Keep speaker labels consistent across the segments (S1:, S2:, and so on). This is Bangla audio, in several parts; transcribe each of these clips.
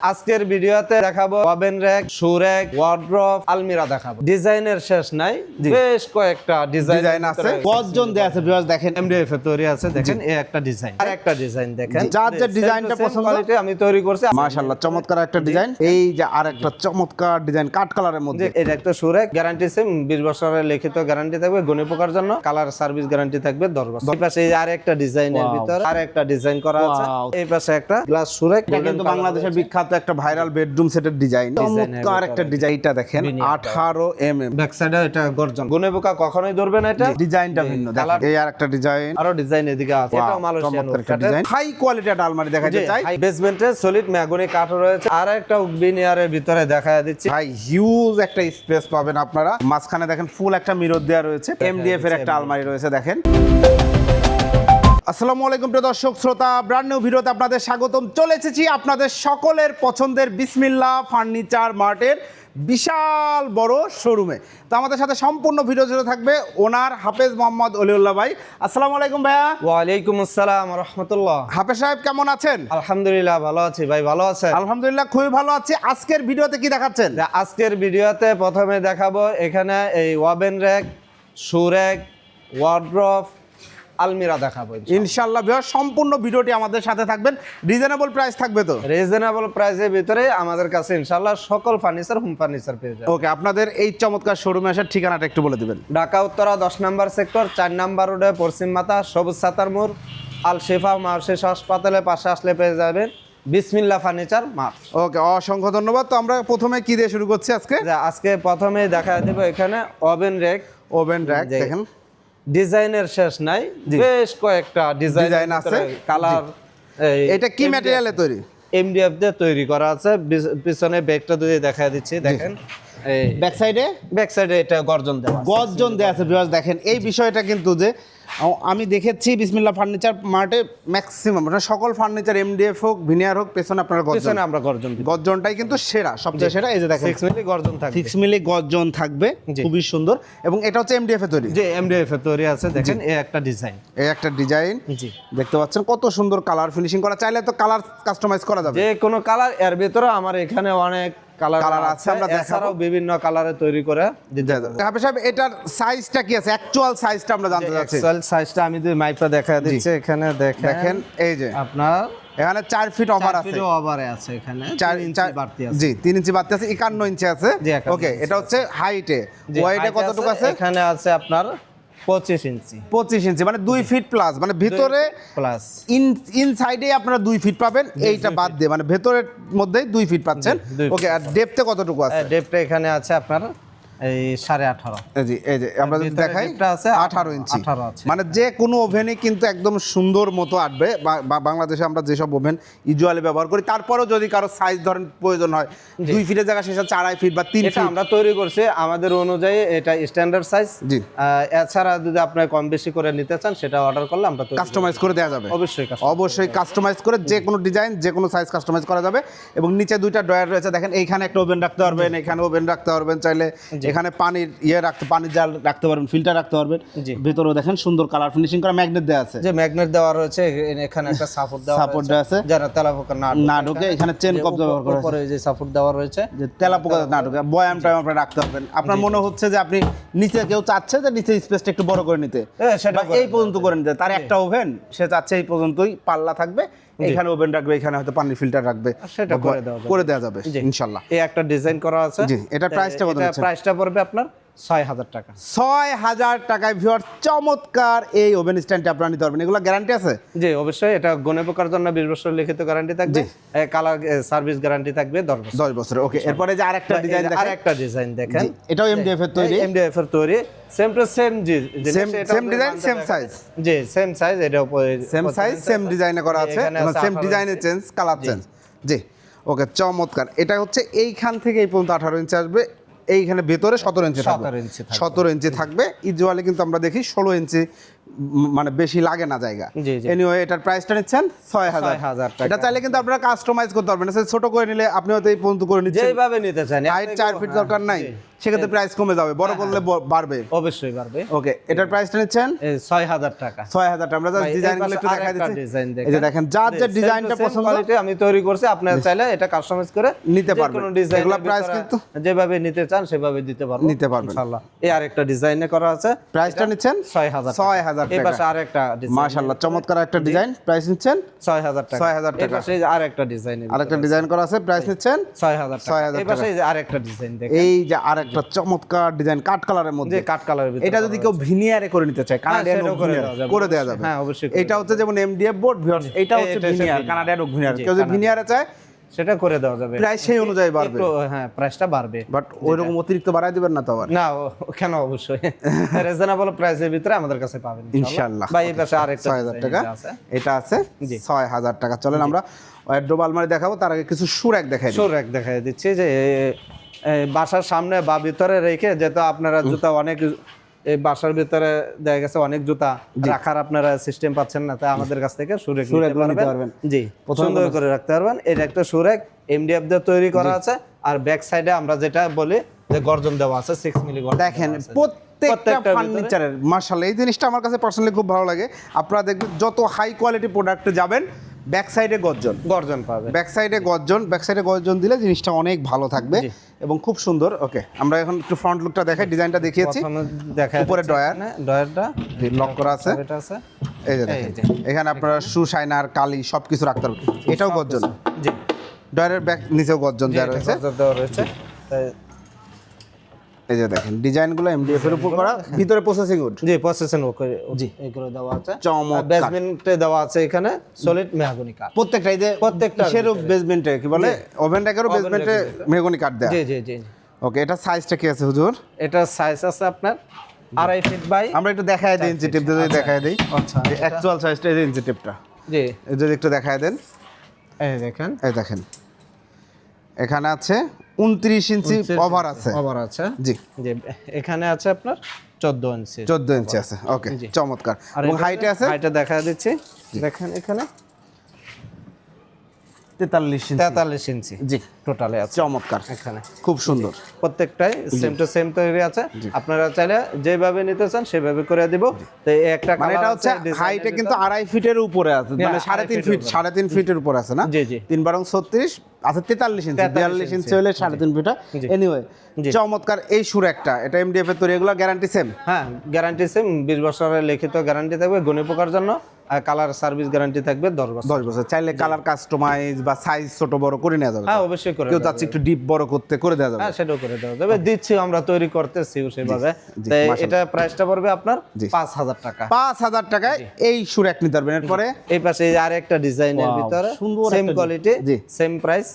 S1: আজকের ভিডিওতে দেখাবো oven rack shoe rack wardrobe আলমিরা দেখাবো। ডিজাইনের শেষ নাই। বেশ কয়েকটা ডিজাইন
S2: ডিজাইন আছে। গজন দেয়া আছে ভিউয়ার্স দেখেন
S1: এমডিএফ এ তৈরি আছে দেখেন এই একটা ডিজাইন। আর একটা ডিজাইন দেখেন।
S2: যার যে ডিজাইনটা পছন্দ-
S1: কোয়ালিটি আমি তৈরি করছি।
S2: মাশাআল্লাহ চমৎকার একটা ডিজাইন। এই যে আর একটা চমৎকার ডিজাইন কাট কালারের মধ্যে।
S1: এটা একটা শু র্যাক গ্যারান্টি সেম 20 বছরের লিখিত গ্যারান্টি থাকবে গণি পোকার জন্য। কালার সার্ভিস গ্যারান্টি থাকবে 10 বছর। এই পাশে এই আর একটা ডিজাইনের ভিতর আর একটা ডিজাইন করা আছে। এই পাশে একটা গ্লাস শু র্যাক
S2: এটা কিন্তু বাংলাদেশের বিখ্যাত একটা ভাইরাল বেডরুম সেটের ডিজাইন চমৎকার একটা ডিজাইনটা দেখেন আঠারো এম এম
S1: ব্যাক সাইডে এটা গর্জন। গনে পোকা কখনোই ধরবে না এটা।
S2: ডিজাইনটা ভিন্ন দেখেন। এই আর একটা ডিজাইন
S1: আরও ডিজাইন এদিকে আছে। এটাও মালয়েশিয়ান
S2: একটা ডিজাইন হাই কোয়ালিটি একটা আলমারি দেখাতে চাই।
S1: বেসমেন্টে সলিড ম্যাগনি কাঠ রয়েছে। আর একটা বিনিয়ারের ভিতরে দেখা দিচ্ছি।
S2: ভাই হিউজ একটা স্পেস পাবেন আপনারা। মাঝখানে দেখেন ফুল একটা মিরর দেওয়া রয়েছে। এমডিএফ এর একটা আলমারি রয়েছে দেখেন। আসসালামু আলাইকুম প্রিয় দর্শক শ্রোতা ব্র্যান্ড নিউ ভিডিওতে আপনাদের স্বাগতম। চলে এসেছি আপনাদের সকলের পছন্দের বিসমিল্লা ফার্নিচার মার্টের বিশাল বড় শোরুমে তো আমাদের সাথে সম্পূর্ণ ভিডিও জুড়ে থাকবে ওনার হাফেজ মোহাম্মদ অলিউল্লাহ ভাই। আসসালামু আলাইকুম ভাইয়া।
S1: ওয়ালাইকুম আসসালাম রহমতুল্লাহ।
S2: হাফেজ সাহেব কেমন আছেন?
S1: আলহামদুলিল্লাহ ভালো আছি ভাই ভালো আছেন?
S2: আলহামদুলিল্লাহ খুবই ভালো আছি। আজকের ভিডিওতে কি দেখাচ্ছেন?
S1: আজকের ভিডিওতে প্রথমে দেখাবো এখানে এই oven rack shoe rack wardrobe আলমিরা দেখাবো
S2: ইনশাল্লাহ ভিউয়ার সম্পূর্ণ ভিডিওটি আমাদের সাথে থাকবেন। রিজনেবল প্রাইস থাকবে তো?
S1: রিজনেবল প্রাইসের ভিতরে আমাদের কাছে ইনশাল্লাহ সকল ফার্নিচার হোম ফার্নিচার পেয়ে যাবে
S2: ওকে আপনাদের এই চমৎকার শোরুমে আসার ঠিকানাটা একটু বলে দিবেন।
S1: ঢাকা উত্তরা দশ নম্বর সেক্টর চার নম্বর রোডে পশ্চিম মাথা সবুজ সাতার মোড় আল শেফা মার্শেষ হাসপাতালের পাশে আসলে পেয়ে যাবেন। বিসমিল্লা ফার্নিচার মার্ট
S2: ওকে অসংখ্য ধন্যবাদ। তো আমরা প্রথমে কি দিয়ে শুরু করছি আজকে?
S1: আজকে প্রথমে দেখা দেবো এখানে ওভেন রেক
S2: ওভেন র্যাক দেখেন।
S1: ডিজাইনের শেষ নাই বেশ কয়েকটা ডিজাইন
S2: ডিজাইন আছে।
S1: কালার
S2: এটা কি ম্যাটেরিয়ালে তৈরি?
S1: এমডিএফ দিয়ে তৈরি করা আছে পিছনে ব্যাগটা যদি দেখা দিচ্ছি দেখেন এই
S2: ব্যাক সাইডে
S1: ব্যাক সাইডে এটা গর্জন দেওয়া গর্জন
S2: দেওয়া দেয়া আছে ভিউয়ার্স দেখেন এই বিষয়টা কিন্তু যে আমি দেখেছি বিসমিল্লা ফার্নিচার মার্টে ম্যাক্সিমাম মানে সকল ফার্নিচার এমডিএফ হোক ভিনিয়ার হোক পেছনে আপনার গজন
S1: আমরা গর্জন দিই
S2: গজনটাই কিন্তু সেরা সবচেয়ে সেরা এই যে দেখেন।
S1: সিক্স মিলি গর্জন থাকবে।
S2: সিক্স মিলি গজন থাকবে খুবই সুন্দর। এবং এটা হচ্ছে এমডিএফ এ তৈরি।
S1: যে এমডিএফ এর তৈরি আছে দেখেন এই একটা ডিজাইন
S2: এই একটা ডিজাইন
S1: জি।
S2: দেখতে পাচ্ছেন কত সুন্দর কালার ফিনিশিং করা। চাইলে তো কালার কাস্টমাইজ করা যাবে।
S1: যে কোনো কালারের ভিতরে আমার এখানে অনেক কালার
S2: Colour আছে, আমরা দেখাবো।
S1: বিভিন্ন কালারে তৈরি করে
S2: হাফেজ সাহেব এটার সাইজটা কি আছে? অ্যাকচুয়াল সাইজটা আমরা জানতে চাচ্ছি।
S1: এক্সেল সাইজটা আমি যদি মাইপটা দেখা দিচ্ছি এখানে দেখেন
S2: দেখেন এই যে।
S1: আপনার
S2: এখানে চার ফিট ওভার আছে।
S1: ওভারে আছে এখানে
S2: চার
S1: ইঞ্চি বাড়তি আছে।
S2: জি তিন ইঞ্চি বাড়তি আছে একান্ন ইঞ্চি আছে। ওকে এটা হচ্ছে হাইটে ওয়াইডে কতটুকু আছে?
S1: এখানে আছে আপনার পঁচিশ ইঞ্চি।
S2: পঁচিশ ইঞ্চি মানে দুই ফিট প্লাস মানে ভিতরে
S1: প্লাস
S2: ইন ইনসাইডে আপনারা দুই ফিট পাবেন এইটা বাদ দিয়ে মানে ভেতরের মধ্যেই দুই ফিট পাচ্ছেন। ওকে আর ডেপতে কতটুকু আছে?
S1: ডেপটা এখানে আছে আপনার এই সাড়ে আঠারো।
S2: এই যে এই যে আমরা যদি দেখাই
S1: আছে
S2: আঠারো ইঞ্চি
S1: 18 আছে।
S2: মানে যে কোনো ওভেনে কিন্তু একদম সুন্দর মতো আসবে বা- বা- বাংলাদেশে আমরা যেসব ওভেন ইউজুয়ালি ব্যবহার করি তারপরেও যদি কারও সাইজ ধরেন প্রয়োজন হয় দুই ফিটের জায়গায় শেষে চার আড়াই ফিট বা তিন ফিট
S1: আমরা তৈরি করছি আমাদের অনুযায়ী এটা স্ট্যান্ডার্ড সাইজ
S2: জি।
S1: এছাড়া যদি আপনি কম বেশি করে নিতে চান সেটা অর্ডার করলে আমরা
S2: কাস্টমাইজ করে দেওয়া যাবে।
S1: অবশ্যই
S2: অবশ্যই কাস্টমাইজ করে যে কোনো ডিজাইন যে কোনো সাইজ কাস্টমাইজ করা যাবে। এবং নিচে দুইটা ড্রয়ার রয়েছে। দেখেন এইখানে একটা ওভেন রাখতে পারবেন এখানে ওভেন রাখতে পারবেন চাইলে। এখানে পানির ইয়ে রাখতে পানির জাল রাখতে পারবেন ফিল্টার রাখতে পারবেন। ভেতরেও দেখেন সুন্দর কালার ফিনিশিং করা ম্যাগনেট দেওয়া আছে।
S1: যে ম্যাগনেট দেওয়া রয়েছে এখানে একটা সাপোর্ট দেওয়া
S2: সাপোর্ট দেওয়া আছে।
S1: যারা তেলাপোকা না
S2: না ঢুকে এখানে চেন কপ ব্যবহার করা
S1: উপরে যে সাপোর্ট দেওয়া রয়েছে
S2: যে তেলা পোকা না ঢোকে বয়াম টায়াম আপনারা রাখতে পারবেন। আপনার মনে হচ্ছে যে আপনি নিচে কেউ চাচ্ছে যে নিচে স্পেসটা একটু বড় করে নিতে। বা এই পর্যন্ত করে নিতে। তার একটা ওভেন সে চাচ্ছে এই পর্যন্তই পাল্লা থাকবে। এখানে ওভেন রাখবে এখানে হয়তো পানির ফিল্টার রাখবে।
S1: সেটা করে দেওয়া যাবে।
S2: করে দেওয়া যাবে। ইনশাল্লাহ।
S1: এই একটা ডিজাইন করা আছে।
S2: জি, এটা প্রাইসটা টা কত?
S1: প্রাইসটা পড়বে আপনার? ছয় হাজার টাকা।
S2: ছয় হাজার টাকায় ভিউয়ার চমৎকার এই ওভেন স্ট্যান্ডটা আপনারা নিতে পারবেন। এগুলো গ্যারান্টি আছে?
S1: জি অবশ্যই। এটা গনে পোকার জন্য বিশ বছর লিখিত গ্যারান্টি থাকবে। কালার সার্ভিস গ্যারান্টি থাকবে দশ বছর।
S2: দশ বছর। ওকে এরপরে যে আরেকটা ডিজাইন
S1: আর
S2: দেখেন।
S1: একটা ডিজাইন দেখেন।
S2: এটাও এমডিএফ এর তৈরি।
S1: এমডিএফ এর তৈরি। সেম টু সেম জি
S2: same design, same size?
S1: জি সেম সাইজ এটা
S2: সেম সাইজ সেম ডিজাইনে করা আছে। সেম
S1: 18
S2: ডিজাইনে চেঞ্জ কালার চেঞ্জ জি। ওকে চমৎকার। এটা হচ্ছে এইখান থেকে এই পর্যন্ত আঠারো ইঞ্চি আসবে। এইখানে ভেতরে সতেরো ইঞ্চি থাকবে।
S1: 17 ইঞ্চি থাকবে।
S2: সতেরো ইঞ্চি থাকবে। ইউজুয়ালি কিন্তু আমরা দেখি ষোলো ইঞ্চি মানে বেশি লাগে না জায়গা। এনিওয়ে এটার প্রাইসটা নিচ্ছেন ছয় হাজার।
S1: হাজার টাকা।
S2: এটা চাইলে কিন্তু আপনারা কাস্টমাইজ করতে পারবেন। ছোট করে নিলে আপনি হয়তো এই পর্যন্ত করে নিচ্ছেন।
S1: যেভাবে নিতে চান।
S2: হাইট চার ফিট দরকার নাই। সেক্ষেত্রে প্রাইস কমে যাবে। বড় করলে বাড়বে।
S1: অবশ্যই পারবে
S2: ওকে এটার প্রাইসটা নিচ্ছেন?
S1: ছয় হাজার টাকা।
S2: ছয় হাজার টাকা। আমরা জাস্ট
S1: ভাই,
S2: ডিজাইনগুলো একটু দেখা
S1: আরেকটা
S2: দিচ্ছি। এই যে দেখেন। যার যে
S1: Same to
S2: ডিজাইনটা পছন্দ
S1: আমি তৈরি করছি আপনারা চাইলে এটা কাস্টমাইজ করে
S2: নিতে পারবেন।
S1: কোনো ডিজাইন
S2: এগুলোর price কিন্তু-
S1: যেভাবে নিতে চান সেভাবে দিতে পারব।
S2: নিতে পারবেন।
S1: ইনশাআল্লাহ। এই আরেকটা ডিজাইনে করা আছে।
S2: প্রাইসটা নিচ্ছেন?
S1: ছয় হাজার
S2: ছয় হাজার
S1: এই
S2: টাকা।
S1: পাশে আরেকটা ডিজাইন
S2: মাশাআল্লাহ চমৎকার একটা ডিজাইন প্রাইস নিচ্ছেন?
S1: ছয় হাজার টাকা।
S2: 6,000
S1: এই
S2: টাকা।
S1: পাশে আরেকটা ডিজাইন
S2: আরেকটা ডিজাইন করা আছে। প্রাইস নিচ্ছেন?
S1: ছয় হাজার টাকা।
S2: 6,000
S1: এই পাশে যে আরেকটা ডিজাইন দেখেন।
S2: এই যে আরেকটা চমৎকার ডিজাইন কাট কালারের মধ্যে।
S1: কাট কালারের
S2: এটা যদি কেউ ভিনিয়ারে করে নিতে চায় কানাডিয়ান ওক
S1: করে দেওয়া যাবে। হ্যাঁ, অবশ্যই
S2: এটা হচ্ছে যেমন এমডিএফ বোর্ড ভিউয়ার্স এটা হচ্ছে ভিনিয়ার কানাডিয়ান ওক ভিনিয়ার কেউ যদি ভিনিয়ারে চায়
S1: সেটা করে দেওয়া যাবে।
S2: প্রাইস সেই অনুযায়ী বাড়বে।
S1: হ্যাঁ প্রাইসটা বাড়বে।
S2: বাট ওইরকম অতিরিক্ত বাড়ায় দিবেন না তো আবার।
S1: না কেন অবশ্যই? রিজনেবল প্রাইসের ভিতরে আমাদের কাছে পাবেন
S2: ইনশাআল্লাহ।
S1: বা এই পাশে আরেকটা
S2: ছয় হাজার
S1: design
S2: টাকা।
S1: আছে।
S2: এটা আছে
S1: জি।
S2: ছয় হাজার টাকা। চলেন আমরা ওয়ার্ড্রোব আলমারি দেখাবো। তার আগে কিছু সুরাক দেখাই
S1: এক দেখাই দিচ্ছি যে বাসার সামনে বা ভিতরে রেখে যেহেতু আপনারা জুতা অনেক এই বাসার ভিতরে দেখা গেছে অনেক জুতা রাখার আপনারা সিস্টেম পাচ্ছেন না তাই আমাদের কাছ থেকে সুরেক নিতে পারবেন। জি সুন্দর করে রাখতে পারবেন। এটা একটা সুরেক এমডিএফ দিয়ে তৈরি করা আছে আর ব্যাক সাইডে আমরা যেটা বলি যে গর্জন দেওয়া আছে সিক্স মিলি গর্জন
S2: দেখেন প্রত্যেকটা ফার্নিচারের মার্শাল এই জিনিসটা আমার কাছে পার্সোনালি খুব ভালো লাগে। আপনারা দেখবেন যত হাই কোয়ালিটি প্রোডাক্টে যাবেন ব্যাক সাইডে গর্জন।
S1: গর্জন পাবে
S2: ব্যাক সাইডে গর্জন ব্যাক সাইডে গর্জন দিলে জিনিসটা অনেক ভালো থাকবে এবং খুব সুন্দর। ওকে আমরা এখন একটু ফ্রন্ট লুকটা দেখাই ডিজাইনটা দেখিয়েছি।
S1: দেখা
S2: উপরে ডয়ার।
S1: ডয়ারটা
S2: লক করা আছে।
S1: এটা আছে।
S2: এই যে দেখেন। এখানে আপনারা শু শাইনার কালি সব কিছু রাখতে পারবেন। এটাও গর্জন।
S1: জি।
S2: ডয়ারের ব্যাক নিচেও গর্জন দেওয়া রয়েছে।
S1: রয়েছে।
S2: এই যে দেখেন ডিজাইনগুলো এমডিএফ এর উপর করা ভিতরে প্রসেসিং উড
S1: জি প্রসেসন জি। এগুলো দেওয়া আছে।
S2: চমৎকার।
S1: বেসমেন্টে দেওয়া আছে এখানে সলিড মেহগনি কাঠ।
S2: প্রত্যেকটা এই যে
S1: প্রত্যেকটার
S2: কিসেরও বেসমেন্টে কি বলে? ওভেন র্যাকেরও
S1: Oven
S2: বেসমেন্টে মেহগনি কাঠ দেয়া।
S1: জি জি জি
S2: ওকে এটা সাইজটা কি আছে হুজুর?
S1: এটা সাইজ আছে আপনার আড়াই ফিট বাই
S2: আমরা একটু দেখায় দিই ইঞ্চি টিপ যদি দেখায় দিই।
S1: আচ্ছা
S2: অ্যাকচুয়াল সাইজটা এই ইঞ্চি টিপটা
S1: জি।
S2: যদি একটু দেখায় দেন।
S1: এই দেখেন।
S2: এই দেখেন। এখানে আছে উনত্রিশ ইঞ্চি ওভার আছে।
S1: ওভার আছে।
S2: জি।
S1: যে এখানে আছে আপনার চোদ্দ ইঞ্চি।
S2: চোদ্দ ইঞ্চি আছে। ওকে। চমৎকার। এবং হাইটে আছে?
S1: হাইটে দেখা দিচ্ছি। দেখেন এখানে।
S2: তেতাল্লিশ
S1: তেতাল্লিশ ইঞ্চি।
S2: জি।
S1: টোটালে আছে।
S2: চমৎকার।
S1: এখানে।
S2: খুব সুন্দর।
S1: প্রত্যেকটাই সেম টু সেম তৈরি আছে। আপনারা চাইলে যেভাবে নিতে চান সেভাবে করে দিব। তো একটা
S2: মানে এটা হচ্ছে হাইটে কিন্তু আড়াই ফিটের উপরে আছে। মানে
S1: হ্যাঁ,
S2: সাড়ে তিন ফিট সাড়ে তিন ফিটের উপর আছে না?
S1: জি, জি।
S2: তিন বারং ছত্রিশ আছে তেতাল্লিশ ইঞ্চি বিয়াল্লিশ ইঞ্চি
S1: ইঞ্চি।
S2: হলে সাড়ে তিন ফিটা এনিওয়ে চমৎকার এই সুর একটা। এটা এমডিএফ এর তৈরি এগুলো গ্যারান্টি সেম
S1: হ্যাঁ গ্যারান্টি সেম বিশ বছরের লিখিত গ্যারান্টি থাকবে গণি পোকার জন্য। আর কালার সার্ভিস গ্যারান্টি থাকবে দশ বছর।
S2: দশ বছর। চাইলে কালার কাস্টমাইজ বা সাইজ ছোট বড় করে নেওয়া যাবে।
S1: হ্যাঁ অবশ্যই করে
S2: কেউ চাচ্ছে একটু ডিপ বড় করতে করে দেওয়া যাবে।
S1: হ্যাঁ সেটাও করে দেওয়া যাবে। দিচ্ছি আমরা তৈরি করতেছি সেভাবে। তাই এটা প্রাইসটা পড়বে আপনার পাঁচ হাজার টাকা।
S2: পাঁচ হাজার টাকায় এই সুর এক নিতে পারবেন। এরপরে
S1: এই পাশে আর একটা ডিজাইনের ভিতরে
S2: সুন্দর
S1: সেম কোয়ালিটি। সেম প্রাইস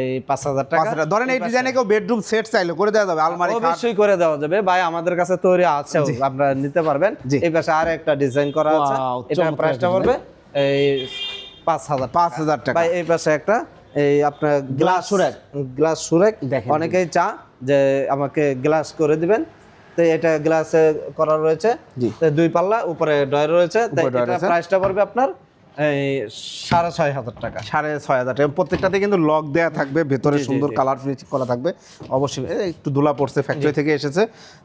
S1: এই পাঁচ হাজার
S2: পাঁচ
S1: টাকা।
S2: ধরেন এই ডিজাইনে কেউ বেডরুম সেট চাইলে করে দেওয়া যাবে আলমারি
S1: অবশ্যই করে দেওয়া যাবে। ভাই আমাদের কাছে তৈরি আছে আপনারা নিতে পারবেন। এই পাশে আর একটা ডিজাইন করা আছে। এটা প্রাইসটা পড়বে এই পাঁচ হাজার
S2: পাঁচ হাজার টাকা।
S1: ভাই এই পাশে একটা এই আপনার গ্লাস
S2: সুরেক।
S1: গ্লাস সুরেক
S2: দেখেন।
S1: অনেকেই চা যে আমাকে গ্লাস করে দিবেন তো এটা গ্লাসে করা রয়েছে দুই পাল্লা উপরে ডয় রয়েছে
S2: ড্রয়ার রয়েছে।
S1: প্রাইসটা পড়বে আপনার সাড়ে ছয় হাজার টাকা।
S2: সাড়ে ছয় হাজার টাকা। প্রত্যেকটাতে কিন্তু লক দেয়া থাকবে ভেতরে সুন্দর কালার ফিনিশ করা থাকবে। অবশ্যই একটু ধুলা পড়ছে ফ্যাক্টরি থেকে এসেছে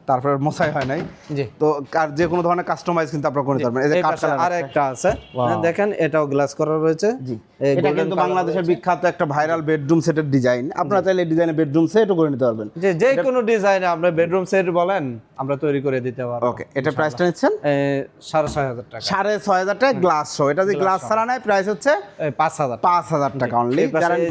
S2: তারপর মশাই হয় নাই। তো আর যে কোনো ধরনের কাস্টমাইজ কিন্তু আপনারা করে নিতে পারবেন। এই যে কাঠ কালার
S1: আর একটা আছে। হ্যাঁ, দেখেন এটাও গ্লাস করা রয়েছে।
S2: এটা কিন্তু বাংলাদেশের বিখ্যাত একটা ভাইরাল বেডরুম সেটের ডিজাইন আপনারা চাইলে ডিজাইনে বেডরুম সেটও করে নিতে পারবেন।
S1: যে যে কোনো ডিজাইনে বেডরুম সেট বলেন আমরা তৈরি করে দিতে পারব।
S2: ওকে এটা প্রাইসটা নিচ্ছেন?
S1: সাড়ে ছয় হাজার টাকা।
S2: সাড়ে ছয় হাজার টাকা গ্লাস শো এটা যে গ্লাস ছাড়া নাই প্রাইস হচ্ছে
S1: পাঁচ হাজার
S2: পাঁচ হাজার টাকা অনলি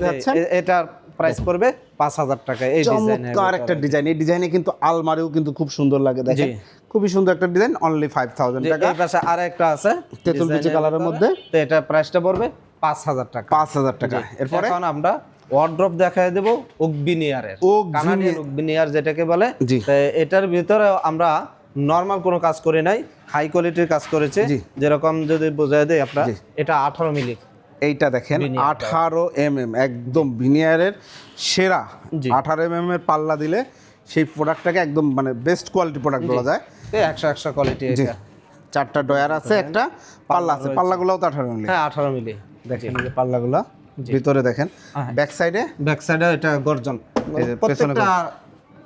S2: যাচ্ছেন
S1: এটার প্রাইস পড়বে পাঁচ হাজার টাকা। এই
S2: চমৎকার একটা ডিজাইন এই ডিজাইনে কিন্তু আলমারিও কিন্তু খুব সুন্দর লাগে দেখেন। খুবই সুন্দর একটা ডিজাইন অনলি ফাইভ থাউজেন্ড টাকা।
S1: এই পাশে আর একটা আছে
S2: তেঁতুল বিচি কালারের মধ্যে।
S1: তো এটা প্রাইসটা পড়বে পাঁচ হাজার টাকা।
S2: পাঁচ হাজার টাকা। এরপরে?
S1: এখন আমরা ওয়ার্ড্রপ দেখায় দেব উকবিনিয়ারের
S2: Oak
S1: কানাডিয়ান উকবিনিয়ার যেটাকে বলে। এটার ভিতরে আমরা নর্মাল কোনো কাজ করি নাই হাই কোয়ালিটির কাজ করেছে। যেরকম যদি বোঝায় দেয় আপনার এটা আঠারো মিলি।
S2: এইটা দেখেন আঠারো এম এম একদম ভিনিয়ারের সেরা। আঠারো এম এম এর পাল্লা দিলে সেই প্রোডাক্টটাকে একদম মানে বেস্ট কোয়ালিটি প্রোডাক্ট বলা যায়।
S1: একশো একশো কোয়ালিটি
S2: চারটা ডয়ার আছে একটা পাল্লা আছে। পাল্লাগুলোও তো আঠারো মিলি।
S1: হ্যাঁ আঠারো মিলি।
S2: দেখেন পাল্লাগুলো ভিতরে দেখেন। ব্যাক সাইডে
S1: ব্যাক সাইডে এটা গর্জন। প্রত্যেকটা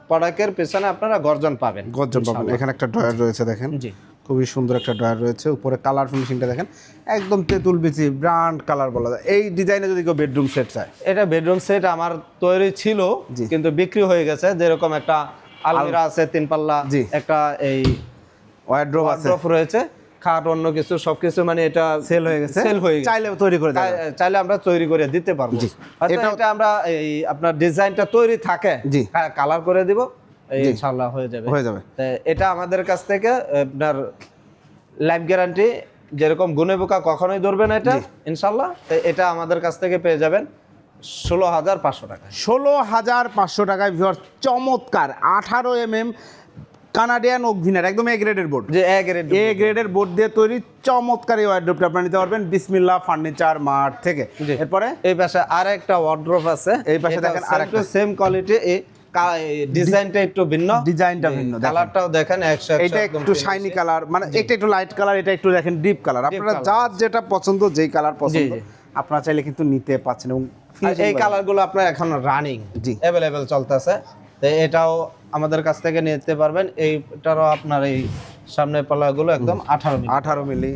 S1: প্রোডাক্টের পেছনে আপনারা গর্জন পাবেন।
S2: গর্জন পাবেন। এখানে একটা ড্রয়ার রয়েছে দেখেন।
S1: জি।
S2: খুবই সুন্দর একটা ড্রয়ার রয়েছে। উপরে কালার ফিনিশিংটা দেখেন। একদম তেঁতুল বিচি ব্র্যান্ড কালার বলা যায়। এই ডিজাইনে যদি কেউ বেডরুম সেট চায়।
S1: এটা বেডরুম সেট আমার তৈরি ছিল। কিন্তু বিক্রি হয়ে গেছে। যেরকম একটা আলমিরা আছে তিন পাল্লা
S2: জি।
S1: একটা এই
S2: ওয়ার্ড্রোব আছে।
S1: রয়েছে। খাট অন্য কিছু সবকিছু মানে এটা
S2: সেল হয়ে গেছে।
S1: সেল হয়ে গেছে।
S2: চাইলে তৈরি করে
S1: চাইলে আমরা তৈরি করে দিতে পারব। হয়তো এটা আমরা এই আপনার ডিজাইনটা তৈরি থাকে।
S2: জি।
S1: কালার করে দিব ইনশাআল্লাহ হয়ে যাবে।
S2: হয়ে যাবে।
S1: এটা আমাদের কাছ থেকে আপনার লাইফ গ্যারান্টি যেরকম গুনে পোকা কখনোই ধরবে না এটা ইনশাল্লাহ এটা আমাদের কাছ থেকে পেয়ে যাবেন ষোলো হাজার পাঁচশো টাকা
S2: ষোলো হাজার পাঁচশো টাকায় চমৎকার। আঠারো এম এম কানাডিয়ান অগ্ভিনার একদম এ গ্রেডের বোর্ড
S1: যে এক রেট
S2: এ গ্রেডের বোর্ড দিয়ে তৈরি চমৎকার এই ওয়ার্ড্রোপটা আপনারা নিতে পারবেন। বিসমিল্লা ফার্নিচার মার্ট থেকে। এরপরে?
S1: এই পাশে আর একটা ওয়ার্ড্রপ আছে।
S2: এই পাশে দেখেন আরেকটা।
S1: সেম কোয়ালিটি এই ডিজাইনটা একটু ভিন্ন।
S2: ডিজাইনটা ভিন্ন
S1: কালারটাও দেখেন
S2: এটা একটু শাইনি কালার মানে এটা একটু লাইট কালার এটা একটু দেখেন ডিপ কালার আপনারা। যার যেটা পছন্দ যেই কালার পছন্দ। আপনারা চাইলে কিন্তু নিতে পাচ্ছেন এবং
S1: আর এই কালারগুলো আপনার এখন রানিং
S2: জি।
S1: অ্যাভেলেবেল চলতেছে। তো এটাও আমাদের কাছ থেকে নিতে পারবেন। এইটারও আপনার এই সামনের পাল্লাগুলো একদম আঠারো
S2: আঠারো মিলি।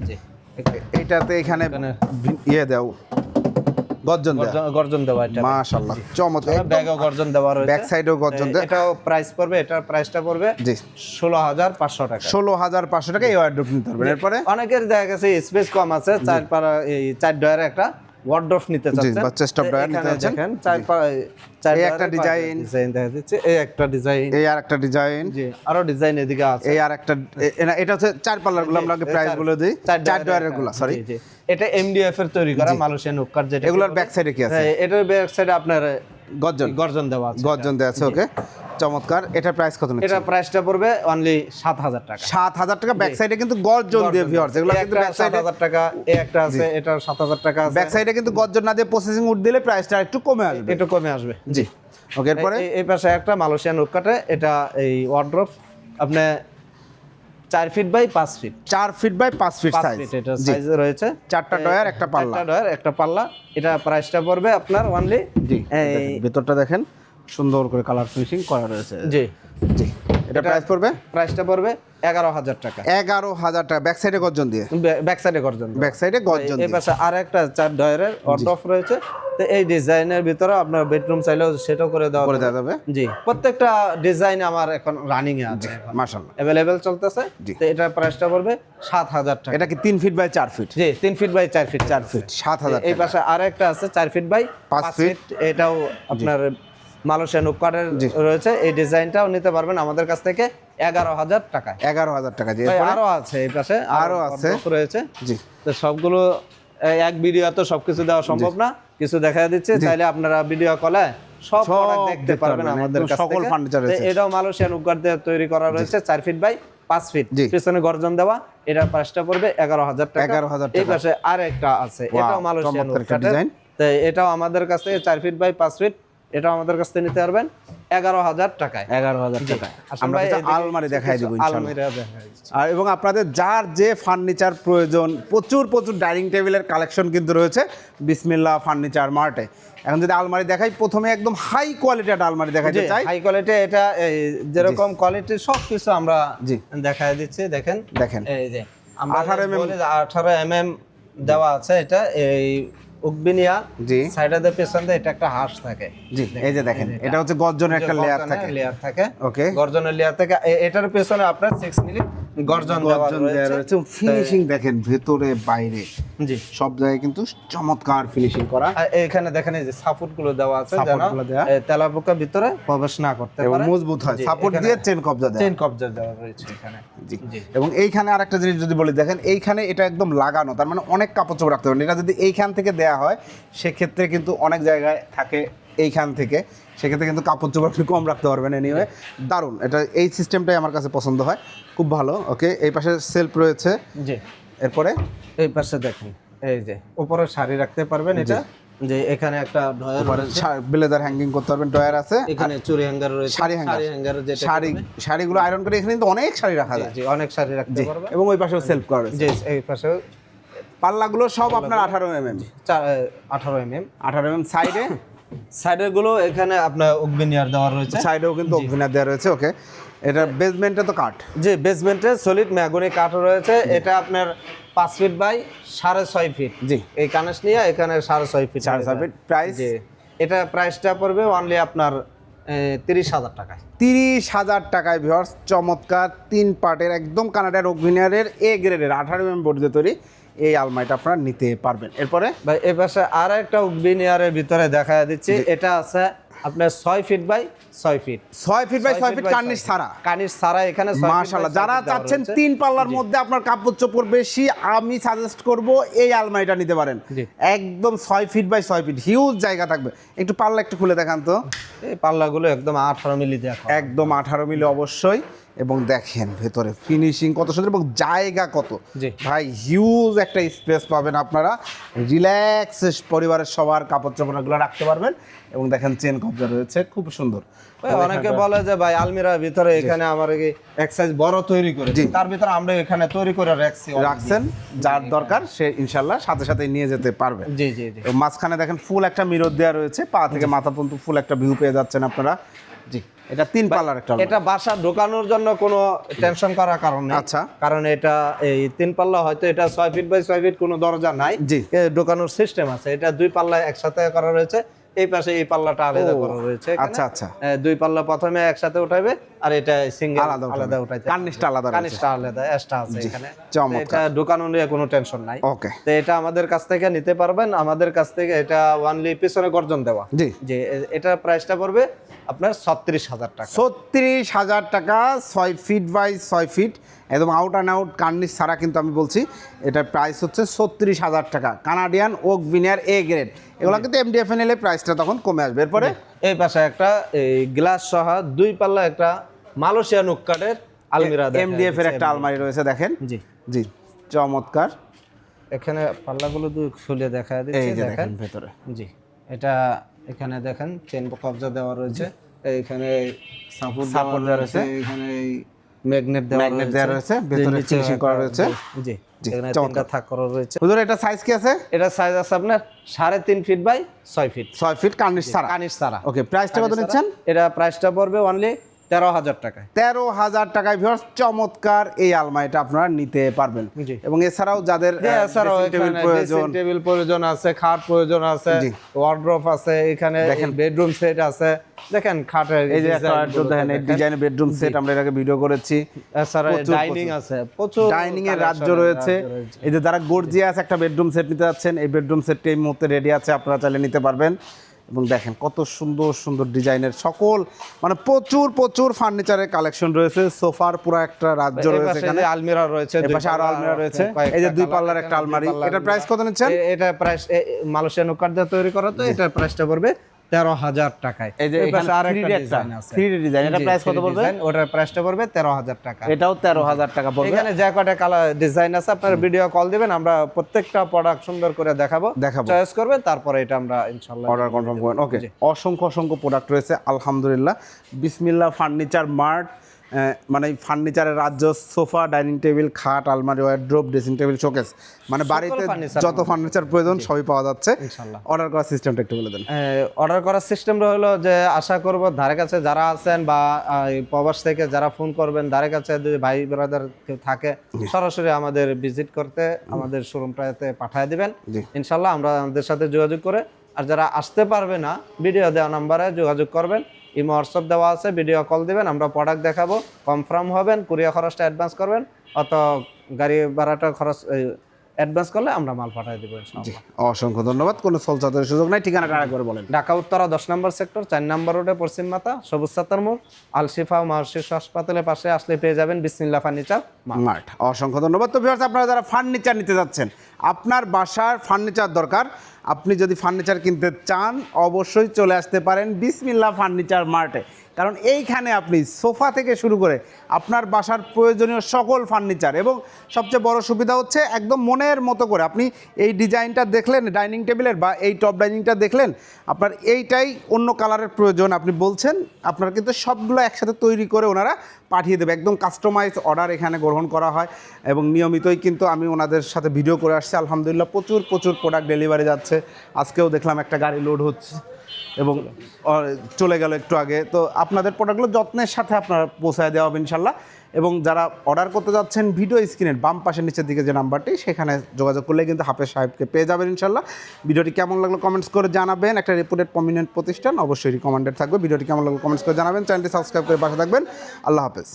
S2: এইটাতে এখানে ইয়ে দাও। গর্জন
S1: গর্জন- দেওয়া এটা।
S2: মাশাআল্লাহ চমৎকার।
S1: ব্যাগও গর্জন দেওয়া রয়েছে।
S2: ব্যাক সাইডেও গর্জন দেওয়া
S1: এটাও প্রাইস পড়বে এটার প্রাইসটা পড়বে
S2: জি।
S1: ষোলো হাজার পাঁচশো টাকা।
S2: ষোলো হাজার পাঁচশো টাকা এই ওয়ার্ড্রোপ নিতে পারবেন। এরপরে?
S1: অনেকের দেখা গেছে স্পেস কম আছে চার পাড়া এই চার ডয়ারে একটা। ওয়ার্ড্রফ নিতে চাচ্ছেন।
S2: বাচ্চা স্টপ ড্রয়ার নিতে চাচ্ছেন।
S1: দেখেন চার চার
S2: এই একটা ডিজাইন
S1: ডিজাইন দেখা যাচ্ছে এই একটা ডিজাইন
S2: এই আর একটা ডিজাইন
S1: জি আরও ডিজাইন এদিকে আছে।
S2: এই আর একটা এ- এ- এটা হচ্ছে চার পাল্লারগুলো আমরা প্রাইসগুলো দিই। চার ডয়ারেরগুলো সরি।
S1: এটা এমডিএফ এর তৈরি করা মালয়েশিয়ান উপকার যেটা
S2: এগুলোর ব্যাক সাইডে কি আছে?
S1: হ্যাঁ, এটার ব্যাক সাইডে আপনার
S2: গর্জন।
S1: গর্জন দেওয়া আছে।
S2: গর্জন দেওয়া আছে ওকে চমৎকার এটার প্রাইস কত
S1: এটা প্রাইসটা পড়বে অনলি সাত হাজার টাকা।
S2: সাত হাজার টাকা ব্যাক সাইডে কিন্তু গর্জন দিয়ে ভিউয়ার্স এগুলো কিন্তু ব্যাক সাইডে
S1: হাজার টাকা এই একটা আছে এটা সাত হাজার টাকা আছে।
S2: ব্যাক সাইডে কিন্তু গর্জন না দিয়ে প্রসেসিং উড দিলে প্রাইসটা একটু কমে আসবে।
S1: একটু কমে আসবে।
S2: জি। ওকে এরপরে?
S1: এই- পাশে একটা মালয়েশিয়ান উৎকাটে এটা এই ওয়ার্ড্রপ আপনি চার ফিট বাই পাঁচ ফিট
S2: চার ফিট বাই পাঁচ ফিট সাইজ
S1: এটা সাইজ রয়েছে।
S2: চারটা ডয়ার একটা পাল্লা।
S1: একটা ডয়ার একটা পাল্লা। এটা প্রাইসটা পড়বে আপনার অনলি
S2: জি। ভেতরটা দেখেন। সুন্দর করে কালার ফিনিশিং করা রয়েছে।
S1: জি।
S2: জি। এটা প্রাইস পড়বে?
S1: প্রাইসটা পড়বে এগারো হাজার টাকা।
S2: এগারো হাজার টাকা। ব্যাক সাইডে গর্জন দিয়ে?
S1: ব্যাক সাইডে গর্জন
S2: ব্যাক সাইডে গর্জন
S1: এই পাশে আর একটা চার ডয়ারের ওয়ার্ড্রপ রয়েছে। তো এই ডিজাইনের ভিতরে আপনার বেডরুম চাইলেও সেটাও করে দেওয়া
S2: করে দেওয়া যাবে।
S1: জি। প্রত্যেকটা ডিজাইন আমার এখন রানিং এ আছে।
S2: মাশাল্লাহ
S1: অ্যাভেলেবেল চলতেছে। তো এটার প্রাইসটা পড়বে সাত হাজার টাকা।
S2: এটা কি তিন ফিট বাই চার ফিট
S1: জি তিন ফিট বাই চার ফিট চার ফিট
S2: সাত হাজার
S1: এই পাশে আর একটা আছে চার ফিট বাই
S2: পাঁচ। ফিট
S1: এটাও আপনার মালয়েশিয়ান উপকারের রয়েছে। এই ডিজাইনটাও নিতে পারবেন আমাদের কাছ থেকে এগারো হাজার টাকা
S2: এগারো হাজার টাকা জি।
S1: আরও আছে এই পাশে।
S2: আরও আছে।
S1: রয়েছে।
S2: জি।
S1: তো সবগুলো এক ভিডিও তো সবকিছু দেওয়া সম্ভব না। কিছু দেখা দিচ্ছে। আপনারা ভিডিও কলে সব প্রোডাক্ট দেখতে পারবেন আমাদের কাছ
S2: সকল রয়েছে।
S1: এটাও মালয়েশিয়ান উপকার দিয়ে তৈরি করা রয়েছে। চার ফিট বাই পাঁচ ফিট পিছনে গর্জন দেওয়া। এটার প্রাইসটা পড়বে এগারো হাজার টাকা।
S2: 11,000
S1: এই
S2: টাকা।
S1: পাশে আর একটা আছে এটাও মালয়েশিয়ান তো এটাও আমাদের কাছ চার ফিট বাই পাঁচ ফিট এটাও আমাদের কাছ থেকে নিতে পারবেন এগারো হাজার টাকায়।
S2: এগারো হাজার টাকা
S1: আসলে
S2: আমরা আলমারি দেখাই দেবো। আর এবং আপনাদের যার যে ফার্নিচার প্রয়োজন প্রচুর প্রচুর ডাইনিং টেবিলের কালেকশন কিন্তু রয়েছে বিসমিল্লা ফার্নিচার মার্টে। এখন যদি আলমারি দেখাই প্রথমে একদম হাই কোয়ালিটি একটা আলমারি দেখাতে চাই।
S1: হাই কোয়ালিটি এটা যেরকম কোয়ালিটির সব কিছু আমরা
S2: জি।
S1: দেখায় দিচ্ছি দেখেন।
S2: দেখেন।
S1: এই যে আমরা
S2: 18 mm
S1: বলি যে 18 এমএম দেওয়া আছে এটা এই উকবিনিয়া
S2: জি।
S1: সাইডে পেছন দিয়ে এটা একটা হাঁস থাকে।
S2: জি এই যে দেখেন এটা হচ্ছে গর্জনের একটা লেয়ার থাকে।
S1: লেয়ার থাকে।
S2: ওকে
S1: গর্জনের লেয়ার থাকে এটার পেছনে আপনার 6 মিলি গর্জন
S2: গর্জন দেওয়া রয়েছে। ফিনিশিং দেখেন ভেতরে বাইরে।
S1: জি।
S2: সব জায়গায় কিন্তু চমৎকার ফিনিশিং করা।
S1: এখানে দেখেন এই যে সাপোর্টগুলো দেওয়া আছে যেন তেলাপোকা ভিতরে প্রবেশ না করতে পারে।
S2: মজবুত হয়। সাপোর্ট দিয়ে চেন কবজা দেয়।
S1: চেন কবজা দেওয়া রয়েছে এখানে।
S2: জি। এবং এইখানে আরেকটা জিনিস যদি বলি দেখেন এইখানে এটা একদম লাগানো। তার মানে অনেক কাপড় চোপড় রাখতে পারেন এটা যদি এইখান থেকে দেয়া হয় সেক্ষেত্রে কিন্তু অনেক জায়গায় থাকে এইখান থেকে সেক্ষেত্রে কিন্তু কাপড় চোপড় আপনি কম রাখতে পারবেন এনিওয়ে দারুণ এটা এই সিস্টেমটাই আমার কাছে পছন্দ হয় খুব ভালো ওকে এই পাশে সেলফ রয়েছে।
S1: জি।
S2: এরপরে?
S1: এই পাশে দেখেন এই যে উপরে শাড়ি রাখতে পারবেন এটা যে এখানে একটা রয়েছে।
S2: ব্লেজার হ্যাঙ্গিং করতে পারবেন ড্রয়ার আছে।
S1: এখানে চুরি হ্যাঙ্গার রয়েছে।
S2: শাড়ি হ্যাঙ্গার
S1: যেটা
S2: শাড়ি শাড়িগুলো আয়রন করে এখানে কিন্তু অনেক শাড়ি রাখা যায়।
S1: জি অনেক শাড়ি রাখতে
S2: জি
S1: পারবে
S2: এবং ওই পাশেও সেলফ করা রয়েছে।
S1: জি এই পাশে
S2: পাল্লাগুলো সব আপনার আঠারো এম এম
S1: আঠারো এম এম
S2: আঠারো এম সাইডে
S1: সাইডেরগুলো এখানে আপনার অগ্নিয়ার দেওয়া রয়েছে।
S2: সাইডেও কিন্তু অভিনয় দেওয়া রয়েছে ওকে। এটা বেসমেন্টে তো কাঠ?
S1: যে বেসমেন্টে সলিড ম্যাগনি কাঠ রয়েছে। এটা আপনার পাঁচ ফিট বাই সাড়ে ছয় ফিট
S2: জি।
S1: এই কানেস নিয়ে এখানে সাড়ে ছয় ফিট
S2: সাড়ে ছয় price?
S1: জি। এটা প্রাইসটা পড়বে অনলি আপনার তিরিশ হাজার টাকায়।
S2: তিরিশ হাজার টাকায় ভিওর্স চমৎকার। তিন পার্টের একদম কানাডার অগ্নিয়ারের এ গ্রেডের আঠারো এম বোর্ড দিয়ে তৈরি। এই আলমারিটা আপনারা নিতে পারবেন। এরপরে?
S1: ভাই এর পাশে আর একটা উগবিনিয়ারের ভিতরে দেখা দিচ্ছি। এটা আছে আপনার ছয় ফিট বাই ছয় ফিট
S2: ছয় ফিট বাই ছয় ফিট কার্নিশ ছাড়া।
S1: কানিস ছাড়া এখানে
S2: মাশাল্লাহ যারা চাচ্ছেন তিন পাল্লার মধ্যে আপনার কাপড় চোপড় বেশি আমি সাজেস্ট করব এই আলমারিটা নিতে পারেন। একদম ছয় ফিট বাই ছয় ফিট হিউজ জায়গা থাকবে। একটু পাল্লা একটু খুলে দেখান তো।
S1: এই পাল্লাগুলো একদম আঠারো মিলি দেখো
S2: একদম আঠারো মিলি অবশ্যই। এবং দেখেন ভেতরে ফিনিশিং কত সুন্দর এবং জায়গা কত। ভাই হিউজ একটা স্পেস পাবেন আপনারা। রিল্যাক্স পরিবারের সবার কাপড় চোপড়গুলো রাখতে পারবেন এবং দেখেন চেন কবজা রয়েছে খুব সুন্দর।
S1: অনেকে বলে যে ভাই আলমিরার ভিতরে এখানে আমার এক সাইজ বড় তৈরি করে তার ভিতরে আমরা এখানে তৈরি করে রাখছি
S2: রাখছেন যার দরকার সে ইনশাল্লাহ সাথে সাথে নিয়ে যেতে পারবে।
S1: জি জি জি।
S2: মাঝখানে দেখেন ফুল একটা মিরর দেওয়া রয়েছে পা থেকে মাথা পর্যন্ত ফুল একটা ভিউ পেয়ে যাচ্ছেন আপনারা। জি। এটা তিন পাল্লার একটা
S1: এটা বাসা ঢোকানোর জন্য কোনো টেনশন করার কারণ
S2: আচ্ছা।
S1: কারণ এটা এই তিন পাল্লা হয়তো এটা ছয় ফিট বাই ছয় ফিট কোনো দরজা নাই।
S2: জি।
S1: ঢোকানোর সিস্টেম আছে। এটা দুই পাল্লা একসাথে করা রয়েছে। এই পাশে এই পাল্লাটা আলাদা করা রয়েছে
S2: আচ্ছা, আচ্ছা।
S1: দুই পাল্লা প্রথমে একসাথে উঠাবে আর এটা সিঙ্গেল
S2: আলাদা।
S1: আলাদা উঠাইতে।
S2: কার্নিশটা আলাদা।
S1: আলাদা আছে এখানে। এটা ঢোকানো নিয়ে কোনো টেনশন নাই।
S2: ওকে।
S1: তো এটা আমাদের কাছ থেকে নিতে পারবেন। আমাদের কাছ থেকে এটা ওয়ানলি পিছনে গর্জন দেওয়া।
S2: জি।
S1: যে এটা প্রাইসটা পড়বে আপনার ছত্রিশ হাজার টাকা।
S2: ছত্রিশ হাজার টাকা ছয় ফিট বাই ছয় ফিট একদম আউট অ্যান্ড আউট কার্নিশ ছাড়া কিন্তু আমি বলছি। এটার প্রাইস হচ্ছে ছত্রিশ হাজার টাকা Canadian oak veneer A grade এগুলো কিন্তু এমডিএফ নিলে প্রাইসটা তখন কমে আসবে। এরপরে?
S1: এই পাশে একটা এই গ্লাস সহ দুই পাল্লা একটা মালয়েশিয়া নুক কাঠের আলমিরা
S2: এমডিএফ এর একটা আলমারি রয়েছে দেখেন।
S1: জি।
S2: জি চমৎকার।
S1: এখানে পাল্লাগুলো দুই খুলে দেখা দিচ্ছে দেখেন।
S2: ভেতরে।
S1: জি এটা এখানে দেখেন চেন কবজা দেওয়া রয়েছে। এখানে সাপোর্ট
S2: সাপোর্ট দেওয়া রয়েছে।
S1: এখানে ম্যাগনেট দেওয়া ম্যাগনেট
S2: দেওয়া রয়েছে, ভেতরে ফিনিশিং করা রয়েছে।
S1: জি এখানে। তিনটা থাক করা রয়েছে।
S2: হুজুর এটা সাইজ কি আছে?
S1: এটা সাইজ আছে আপনার সাড়ে তিন ফিট বাই ছয় ফিট
S2: ছয় ফিট কার্নিশ ওকে প্রাইসটা কত নিচ্ছেন?
S1: এটা প্রাইসটা পড়বে অনলি তেরো হাজার টাকায়।
S2: তেরো হাজার টাকায় ভিউয়ার্স চমৎকার এই আলমারিটা আপনারা নিতে পারবেন। এবং এছাড়াও যাদের
S1: এছাড়াও এখানে
S2: প্রয়োজন।
S1: টেবিল প্রয়োজন আছে খাট প্রয়োজন আছে ওয়ার্ড্রপ আছে এখানে বেডরুম সেট আছে। দেখেন খাটের
S2: এই যে দেখেন এই ডিজাইনের বেডরুম সেট আমরা আগে ভিডিও করেছি।
S1: এছাড়া ডাইনিং আছে প্রচুর
S2: ডাইনিং এর রাজ্য রয়েছে।
S1: রাজ্য রয়েছে।
S2: এই যে যারা গর্জিয়াস একটা বেডরুম সেট নিতে যাচ্ছেন এই বেডরুম সেটটি এই মুহূর্তে রেডি আছে আপনারা চাইলে নিতে পারবেন। এবং দেখেন কত সুন্দর সুন্দর ডিজাইনের সকল মানে প্রচুর প্রচুর ফার্নিচারের কালেকশন রয়েছে। সোফার পুরো একটা রাজ্য রয়েছে এখানে।
S1: আলমিরা রয়েছে
S2: পাশে
S1: আরও
S2: আলমিরা রয়েছে। এই যে দুই পাল্লার একটা আলমারি। এটা প্রাইস কত নিচ্ছেন?
S1: এটা প্রাইস মালয়েশিয়ান ওকারদের তৈরি করা তো এটা প্রাইসটা পড়বে তেরো হাজার টাকায়।
S2: এই যে
S1: এই পাশে
S2: এখানে
S1: আরেকটা
S2: 3D একটা,
S1: ডিজাইন আছে।
S2: 3D ডিজাইন এটা প্রাইস কত
S1: 3D
S2: পড়বে
S1: ওটার প্রাইসটা পড়বে তেরো হাজার টাকা।
S2: এটাও তেরো হাজার টাকা পড়বে।
S1: এখানে যে কটা কালার ডিজাইন আছে আপনারা ভিডিও কল দিবেন আমরা প্রত্যেকটা প্রোডাক্ট সুন্দর করে দেখাবো।
S2: দেখাবো।
S1: চয়েস করবেন তারপরে এটা আমরা ইনশাল্লাহ
S2: অর্ডার কনফার্ম করবেন। ওকে অসংখ্য অসংখ্য প্রোডাক্ট রয়েছে আলহামদুলিল্লাহ। বিসমিল্লা ফার্নিচার মার্ট মানে ফার্নিচারের রাজ্য সোফা ডাইনিং টেবিল খাট আলমারি ওয়ারড্রোব ড্রেসিং টেবিল শোকেস। মানে বাড়িতে যত ফার্নিচার প্রয়োজন সবই পাওয়া যাচ্ছে। অর্ডার করার সিস্টেমটা একটু বলে দেন।
S1: অর্ডার করার সিস্টেমটা হলো যে আশা করব ধারে কাছে যারা আছেন বা প্রবাস থেকে যারা ফোন করবেন ধারে কাছে যদি ভাই ব্রাদার কেউ থাকে সরাসরি আমাদের ভিজিট করতে আমাদের শোরুমটাতে পাঠিয়ে দিবেন। ইনশাল্লাহ আমরা আমাদের সাথে যোগাযোগ করে আর যারা আসতে পারবে না ভিডিও দেওয়া নাম্বারে যোগাযোগ করবেন। ইমো হোয়াটসঅ্যাপ দেওয়া আছে ভিডিও কল দিবেন আমরা প্রোডাক্ট দেখাবো কনফার্ম হবেন কুরিয়া খরচটা অ্যাডভান্স করবেন অত গাড়ি ভাড়াটা খরচ অ্যাডভান্স করলে আমরা মাল পাঠিয়ে দেবো
S2: অসংখ্য ধন্যবাদ কোনো সলসাতের সুযোগ নাই ঠিকানাটা আরেকবার বলেন।
S1: ঢাকা উত্তরা দশ নম্বর সেক্টর চার নম্বর রোডে পশ্চিম মাতা সবুজ সাতার মোড় আলশিফা মহর্ষি হাসপাতালের পাশে আসলে পেয়ে যাবেন বিসমিল্লা ফার্নিচার
S2: মার্ট অসংখ্য ধন্যবাদ। তো ভিউয়ার্স আপনারা যারা ফার্নিচার নিতে যাচ্ছেন আপনার বাসার ফার্নিচার দরকার। আপনি যদি ফার্নিচার কিনতে চান, অবশ্যই চলে আসতে পারেন বিসমিল্লা ফার্নিচার মার্টে কারণ এইখানে আপনি সোফা থেকে শুরু করে আপনার বাসার প্রয়োজনীয় সকল ফার্নিচার এবং সবচেয়ে বড় সুবিধা হচ্ছে একদম মনের মতো করে আপনি এই ডিজাইনটা দেখলেন, ডাইনিং টেবিলের বা এই টপ ডাইনিংটা দেখলেন, আপনার এইটাই অন্য কালারের প্রয়োজন আপনি বলছেন, আপনার কিন্তু সবগুলো একসাথে তৈরি করে ওনারা পাঠিয়ে দেবে। একদম কাস্টমাইজ অর্ডার এখানে গ্রহণ করা হয় এবং নিয়মিতই কিন্তু আমি ওনাদের সাথে ভিডিও করে আসছি। আলহামদুলিল্লাহ প্রচুর প্রচুর প্রোডাক্ট ডেলিভারি যাচ্ছে। আজকেও দেখলাম একটা গাড়ি লোড হচ্ছে। এবং চলে গেল একটু আগে। তো আপনাদের প্রোডাক্টগুলো যত্নের সাথে আপনারা পৌঁছায় দেওয়া হবে ইনশাল্লাহ। এবং যারা অর্ডার করতে যাচ্ছেন ভিডিও স্ক্রিনের বাম পাশের নিচের দিকে যে নাম্বারটি সেখানে যোগাযোগ করলে কিন্তু হাফেজ সাহেবকে পেয়ে যাবেন ইনশাল্লাহ। ভিডিওটি কেমন লাগল কমেন্টস করে জানাবেন। একটা রিপোর্টেড প্রমিনেন্ট প্রতিষ্ঠান, অবশ্যই রিকমেন্ডেড থাকবে। ভিডিওটি কেমন লাগল কমেন্টস করে জানাবেন। চ্যানেলটি সাবস্ক্রাইব করে পাশে থাকবেন। আল্লাহ হাফেজ।